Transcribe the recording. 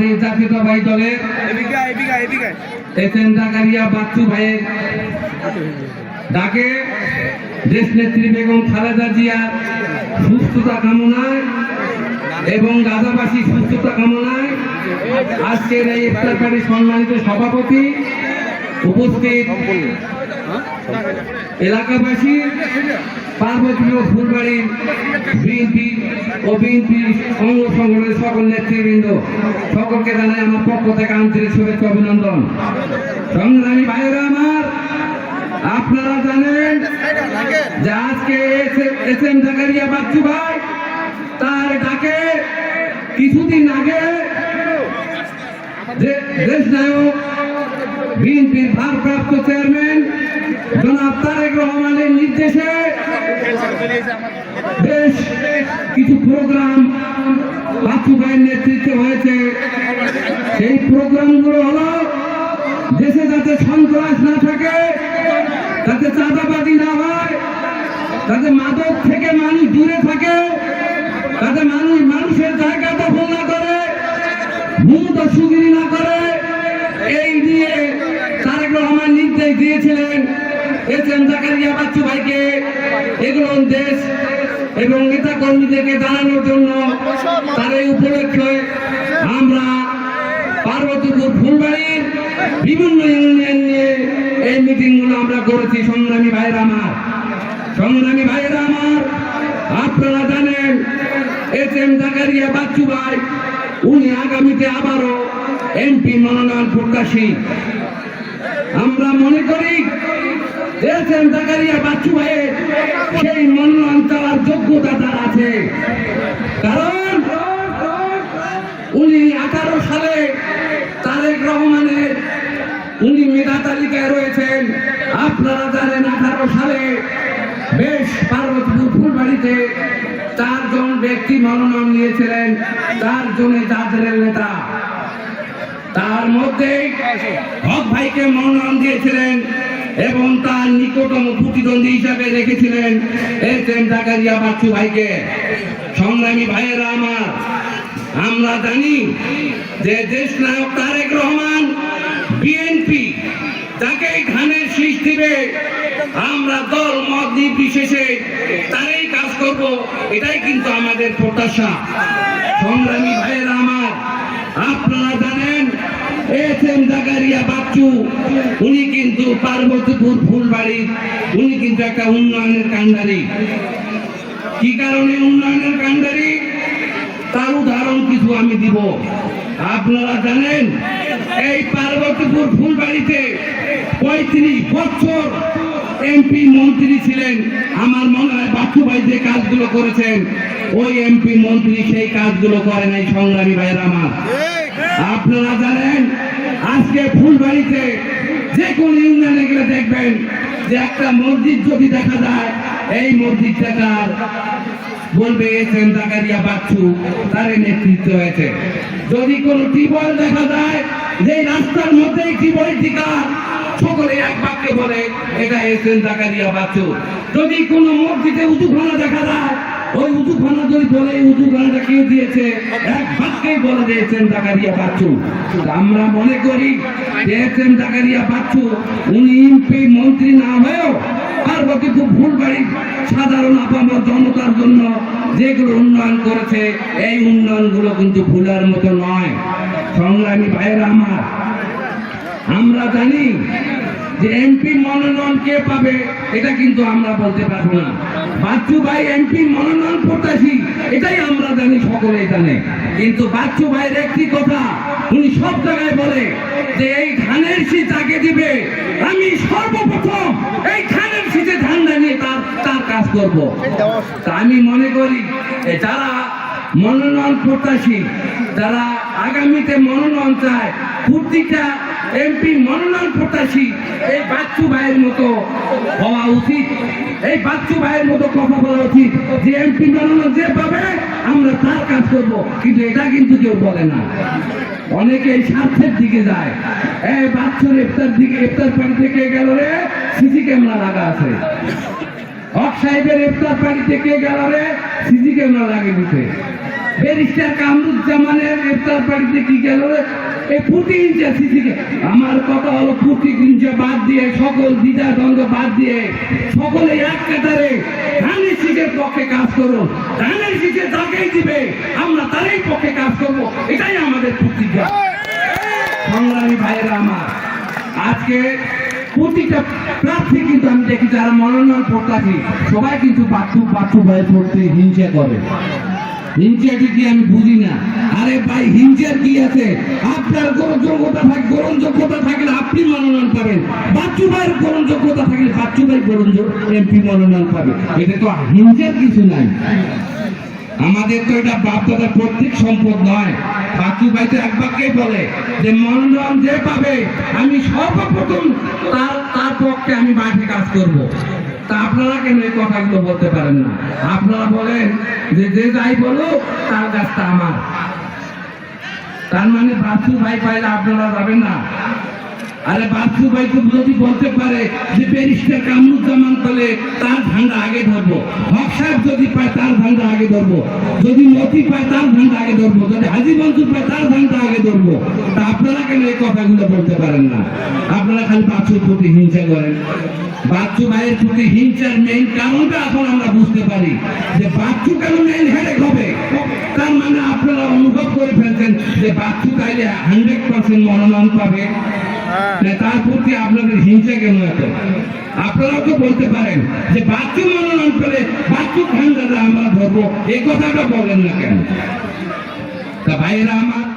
আমাদের জাতীয়তাবাদী দলের এস এম জাকারিয়া বাচ্চু ভাইয়ের ডাকে দেশ নেত্রী বেগম খালেদা জিয়ার সুস্থতা কামনায় এবং গাজাবাসী সুস্থতা কামনায় আজকের এই ইফতার পার্টির সম্মানিত সভাপতি উপস্থিত এলাকাবাসী, পার্বতীয় ফুলবাড়ির বিএনপি ও বিএনপি অঙ্গ সংগঠনের সকল নেতৃবৃন্দ, সকলকে জানাই আমার পক্ষ থেকে আন্তরিক শুভেচ্ছা অভিনন্দন। সংগ্রামী ভাইয়েরা আমার, আপনারা জানেন যে আজকে এস এম জাকারিয়া বাচ্চু ভাই তার ডাকে কিছুদিন আগে দেশ নায়ক বিএনপির ভারপ্রাপ্ত চেয়ারম্যান জনাব তারেক রহমানের নির্দেশে বেশ কিছু প্রোগ্রাম বাচ্চু ভাইয়ের নেতৃত্বে হয়েছে। সেই প্রোগ্রামগুলো হলো দেশে যাতে সন্ত্রাস না থাকে যাতে চাঁদাবাজি না হয়, তাতে মাদক থেকে মানুষ দূরে থাকে, তাতে মানুষ মানুষের জায়গা দখল না করে ভূত সুগিরি না করে এই নিয়ে তারেক রহমান নির্দেশ দিয়েছিলেন এস এম জাকারিয়া বাচ্চু ভাইকে। এগুলো দেশ এবং নেতা কর্মীদেরকে জানানোর জন্য তার এই উপলক্ষে আমরা পার্বতীপুর ফুলবাড়ির বিভিন্ন ইউনিয়ন নিয়ে এই মিটিংগুলো আমরা করেছি। সংগ্রামী ভাইয়েরা আমার। সংগ্রামী ভাইয়েরা আমার, আপনারা জানেন, এস এম জাকারিয়া বাচ্চু ভাই, উনি আগামীতে আবারও এমপি মনোনয়ন প্রত্যাশী। আমরা মনে করি জাকারিয়া বাচ্চু ভাইয়ের সেই মনোনয়ন চাওয়ার যোগ্যতা তার আছে। কারণ উনি আঠারো সালে তারেক রহমানের, উনি মেধা তালিকায় রয়েছেন। আপনারা জানেন আঠারো সালে বেশ পার্বতীপুর ফুলবাড়িতে চারজন ব্যক্তি মনোনয়ন নিয়েছিলেন চারজনে যাদের নেতা। তার মধ্যে হক ভাইকে মনোনয়ন দিয়েছিলেন এবং তার নিকটতম প্রতিদ্বন্দ্বী হিসাবে রেখেছিলেন এস এম জাকারিয়া বাচ্চু ভাইকে। সংগ্রামী ভাইয়েরা আমার, আমরা জানি যে দেশ নায়ক তারেক রহমান বিএনপি তাকে ধানের শীষ দিবে। আমরা দল, মত নির্বিশেষে তারই কাজ করব, এটাই কিন্তু আমাদের প্রত্যাশা। সংগ্রামী ভাইয়েরা আমার, আপনারা জানেন এস জাকারিয়া বাচ্চু, উনি কিন্তু পার্বতীপুর ফুলবাড়ি, উনি কিন্তু একটা উন্নয়নের কাণ্ডারি। কি কারণে উন্নয়নের কাণ্ডারি? তার উদাহরণ কিছু আমি দিব। আপনারা জানেন, এই পার্বতীপুর ফুলবাড়িতে পঁয়ত্রিশ বছর এমপি মন্ত্রী ছিলেন। আমার মনে হয় বাচ্চু ভাই যে কাজগুলো করেছেন, ওই এমপি মন্ত্রী সেই কাজগুলো করে নাই সংগ্রামী ভাইয়ের আমার। আপনারা জানেন, আজকে ফুলবাড়িতে যে কোন ইউনিয়নে গেলে দেখবেন যে একটা মসজিদ যদি দেখা যায়, এই মসজিদটা তার বলবে এসেন জাকারিয়া বাচ্চু, তার নেতৃত্ব হয়েছে। যদি কোনো টিবল দেখা যায়, যে রাস্তার মধ্যে টিবল টিকা সকলে এক বাক্যে বলে, এটা এসেন জাকারিয়া বাচ্চু। যদি কোনো মসজিদে উঁচু দেখা যায় ওই উঁচুখানা যদি বলে এই উঁচুখানাটা কে দিয়েছে? এক বাক্যেই বলে এম জাকারিয়া বাচ্চু। আমরা মনে করি এম জাকারিয়া বাচ্চু। উনি এমপি, মন্ত্রী না হয়েও পার্বতী খুব ভুল ফুলবাড়ি সাধারণ আপামর জনতার জন্য যেগুলো উন্নয়ন করেছে, এই উন্নয়নগুলো কিন্তু ভুলার মতো নয়। সংগ্রামী ভাইয়েরা আমার, আমরা জানি যে এমপি মনোনয়ন কে পাবে, এটা কিন্তু আমরা বলতে পারব না। বাচ্চু ভাই এমপি মনোনয়ন প্রত্যাশী, এটাই আমরা জানি, সকলেই জানে। কিন্তু বাচ্চু ভাইয়ের একটি কথা, উনি সব জায়গায় বলে যে এই ধানের শীত আগে দিবে। আমি সর্বপ্রথম এই ধানের শীতে ধান নিয়ে তার তার কাজ করব। তা আমি মনে করি যারা মনোনয়ন প্রত্যাশী, যারা আগামীতে মনোনয়ন চায় প্রতিটা এমপি মনোনয়ন প্রত্যাশী এই বাচ্চু ভাইয়ের মতো হওয়া উচিত। এই বাচ্চু ভাইয়ের মতো কথা বলা উচিত যে এমপি মনোনয়ন যে পাবে, আমরা তার কাজ করব। কিন্তু এটা কিন্তু কেউ বলে না। অনেকে এই স্বার্থের দিকে যায়। এই বাচ্চুর ইফতার দিকে ইফতার পানি থেকে গেল রে? সিসি ক্যামেরা লাগা আছে। হক সাহেবের ইফতার পানি থেকে গেল রে? সিসি ক্যামেরা লাগিয়ে দিতে। ব্যারিস্টার কামরুজ্জামানের ইফতার পার্টিতে কি গেল এই প্রতি ইঞ্চি সিসিকে আমার কথা হলো প্রতি ইঞ্চি বাদ দিয়ে, সকল দ্বিধা দ্বন্দ্ব বাদ দিয়ে, সকলে এক কাতারে ধানের শীষের পক্ষে কাজ করুন ধানের শীষে তাকেই দিবে, আমরা তারই পক্ষে কাজ করব। এটাই আমাদের প্রতিজ্ঞা সংগ্রামী ভাইয়েরা আমার, আজকে প্রতিটা প্রার্থী কিন্তু আমি দেখি যারা মনোনয়ন প্রত্যাশী, সবাই কিন্তু বাচ্চু বাচ্চু ভাই পড়তে হিংসা করে। কি আমি বুঝি না? আরে ভাই, হিংসার কি আছে? আপনার গ্রহণযোগ্যতা থাকে গ্রহণযোগ্যতা থাকলে আপনি মনোনয়ন পাবেন। বাচ্চু ভাইয়ের গ্রহণযোগ্যতা থাকলে বাচ্চু ভাই এমপি মনোনয়ন পাবে। এটা তো হিংসার কিছু নাই। আমাদের তো এটা বাপ দাদার প্রত্যেক সম্পদ নয়। বাকি ভাই তো এক বাক্যেই বলে যে, মনোনয়ন যে পাবে, আমি সর্বপ্রথম তার তার পক্ষে আমি মাঠে কাজ করব। তা আপনারা কেন এই কথাগুলো বলতে পারেন না? আপনারা বলেন যে যে যাই বলুক, তার গাছটা আমার। তার মানে বাসু ভাই পাইলে আপনারা যাবেন না? আরে বাসু ভাই তো যদি বলতে পারে যে ব্যারিস্টার কামরুজ্জামান পেলে তার ঝান্ডা আগে ধরবো। হক সাহেব যদি পায় তার ঝান্ডা আগে ধরবো। যদি মতি পায় তার ঝান্ডা আগে ধরবো। যদি হাজি মনসুর পায় তার ঝান্ডা আগে ধরবো। তা আপনারা কেন এই কথাগুলো বলতে পারেন না? আপনারা খালি বাচ্চুর প্রতি হিংসা করেন। বাচ্চু ভাইয়ের প্রতি হিংসার মেইন কারণটা এখন আমরা বুঝতে পারি যে বাচ্চু কেন মেইন হেডেক হবে? তার মানে আপনারা অনুভব করে ফেলছেন যে বাচ্চু তাইলে হান্ড্রেড পার্সেন্ট মনোনয়ন পাবে। যে তার প্রতি আপনাদের হিংসা কেন এত? আপনারাও তো বলতে পারেন যে বাচ্চু মনোনয়ন পেলে বাচ্চু ঠান্ডাটা আমরা ধরবো, এই কথাটা বলেন না কেন? তা ভাইয়েরা আমার